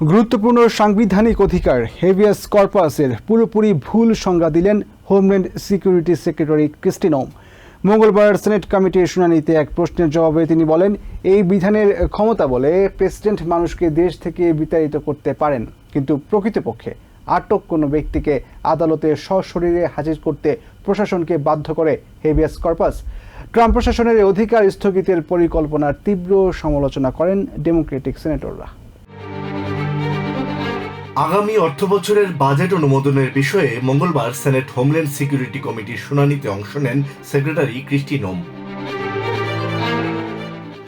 গুরুত্বপূর্ণ সাংবিধানিক অধিকার হেভিয়াস কর্পাসের পুরোপুরি ভুল সংজ্ঞা দিলেন হোমল্যান্ড সিকিউরিটি সেক্রেটারি ক্রিস্টিনোম মঙ্গলবার সিনেট কমিটির শুনানিতে এক প্রশ্নের জবাবে তিনি বলেন, এই বিধানের ক্ষমতা বলে প্রেসিডেন্ট মানুষকে দেশ থেকে বিতাড়িত করতে পারেন, কিন্তু প্রকৃতপক্ষে আটক কোনো ব্যক্তিকে আদালতে সশরীরে হাজির করতে প্রশাসনকে বাধ্য করে হেভিয়াস কর্পাস। ট্রাম্প প্রশাসনের অধিকার স্থগিতের পরিকল্পনার তীব্র সমালোচনা করেন ডেমোক্রেটিক সেনেটররা। আগামী অর্থবছরের বাজেট অনুমোদনের বিষয়ে মঙ্গলবার সেনেট হোমল্যান্ড সিকিউরিটি কমিটির শুনানিতে অংশ নেন সেক্রেটারি ক্রিস্টি নোম।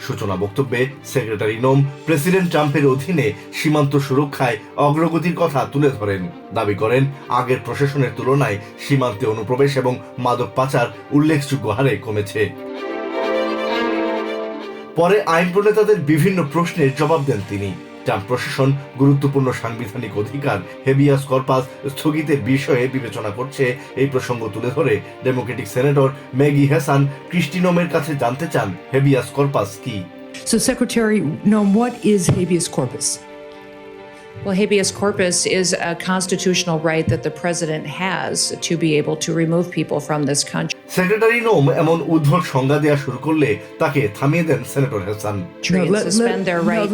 সূচনা বক্তব্যে সেক্রেটারি নোম প্রেসিডেন্ট ট্রাম্পের অধীনে সীমান্ত সুরক্ষায় অগ্রগতির কথা তুলে ধরেন। দাবি করেন, আগের প্রশাসনের তুলনায় সীমান্তে অনুপ্রবেশ এবং মাদক পাচার উল্লেখযোগ্য হারে কমেছে। পরে আইন প্রণেতাদের বিভিন্ন প্রশ্নের জবাব দেন তিনি। ট্রাম্প প্রশাসন গুরুত্বপূর্ণ সাংবিধানিক অধিকার হেবিয়াস কর্পাস স্থগিতের বিষয়ে বিবেচনা করছে এই প্রসঙ্গ তুলে ধরে ডেমোক্রেটিক সেনেটর ম্যাগি হাসান ক্রিস্টিনোমের কাছে জানতে চান হেবিয়াস কর্পাস কি So, Secretary Noam, what is habeas corpus? Well, habeas corpus is a constitutional right that the president has to be able to remove people from this country. Secretary Noem এমন উদ্ভট সংজ্ঞা দেওয়া শুরু করলে তাকে থামিয়ে দেন senator Hassan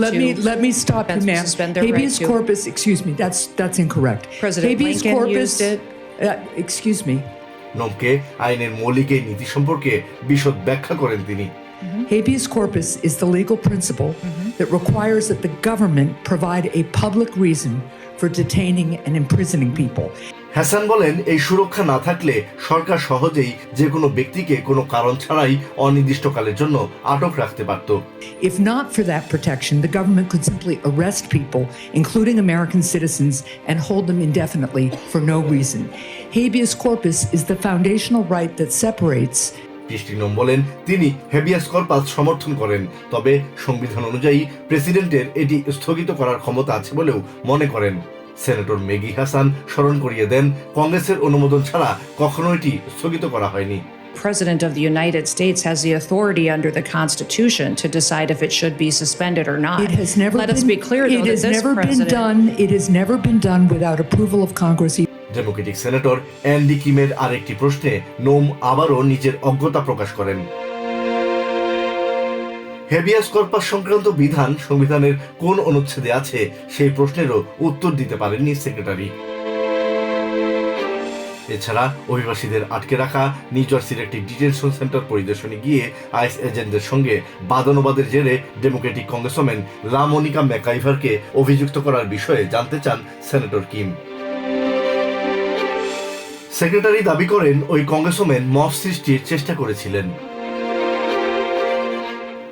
let me let me stop you, ma'am. suspend their right habeas corpus, excuse me, that's that's incorrect. President habeas Lincoln corpus, used it. Uh, excuse me. নোমকে আইনের মৌলিক এই নীতি সম্পর্কে বিশদ ব্যাখ্যা করেন তিনি Habeas corpus is the legal principle that requires that the government provide a public reason for detaining and imprisoning people. Hasan বলেন এই সুরক্ষা না থাকলে সরকার সহজেই যে কোনো ব্যক্তিকে কোনো কারণ ছাড়াই অনির্দিষ্টকালের জন্য আটক রাখতে পারত If not for that protection, the government could simply arrest people, including American citizens, and hold them indefinitely for no reason. Habeas corpus is the foundational right that separates কৃষ্টিনম বলেন তিনি হেবিয়াস কর্পাস সমর্থন করেন তবে সংবিধান অনুযায়ী প্রেসিডেন্টের এটি স্থগিত করার ক্ষমতা আছে বলেও মনে করেন সেনেটর মেগি হাসান স্মরণ করিয়ে দেন কংগ্রেসের অনুমোদন ছাড়া কখনো এটি স্থগিত করা হয়নি President of the United States has the authority under the Constitution to decide if it should be suspended or not. It has never Let been, us be clear, though, it that has this never been president done. It has never been done without approval of Congress. Democratic senator Andy কিমের আরেকটি প্রশ্নে নোম আবারও নিজের অজ্ঞতা প্রকাশ করেন। Habeas corpus সংক্রান্ত বিধান সংবিধানের কোন অনুচ্ছেদে আছে সেই প্রশ্নেরও উত্তর দিতে পারেননি সেক্রেটারি। এছাড়া অভিবাসীদের আটকে রাখা নিউ জার্সির একটি ডিটেনশন সেন্টার পরিদর্শনে গিয়ে আইস এজেন্টদের সঙ্গে বাদানুবাদের জেরে ডেমোক্রেটিক কংগ্রেসম্যান রামনিকা ম্যাকাইভারকে অভিযুক্ত করার বিষয়ে জানতে চান সেনেটর কিম। সেক্রেটারি দাবি করেন, ওই কংগ্রেসম্যান মব সৃষ্টির চেষ্টা করেছিলেন।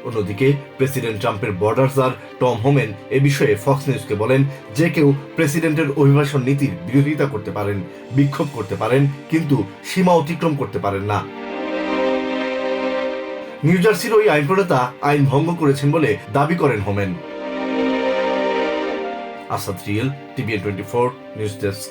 অন্যদিকে, প্রেসিডেন্ট ট্রাম্পের বর্ডারজার টম হোমেন এ বিষয়ে ফক্স নিউজকে বলেন যে কেউ প্রেসিডেন্টের অভিবাসন নীতির বিরোধিতা করতে পারেন, বিক্ষোভ করতে পারেন, কিন্তু সীমা অতিক্রম করতে পারেন না। নিউ জার্সির ওই আইন প্রণেতা আইন ভঙ্গ করেছেন বলে দাবি করেন Homen. Asad real TVN twenty four, news desk.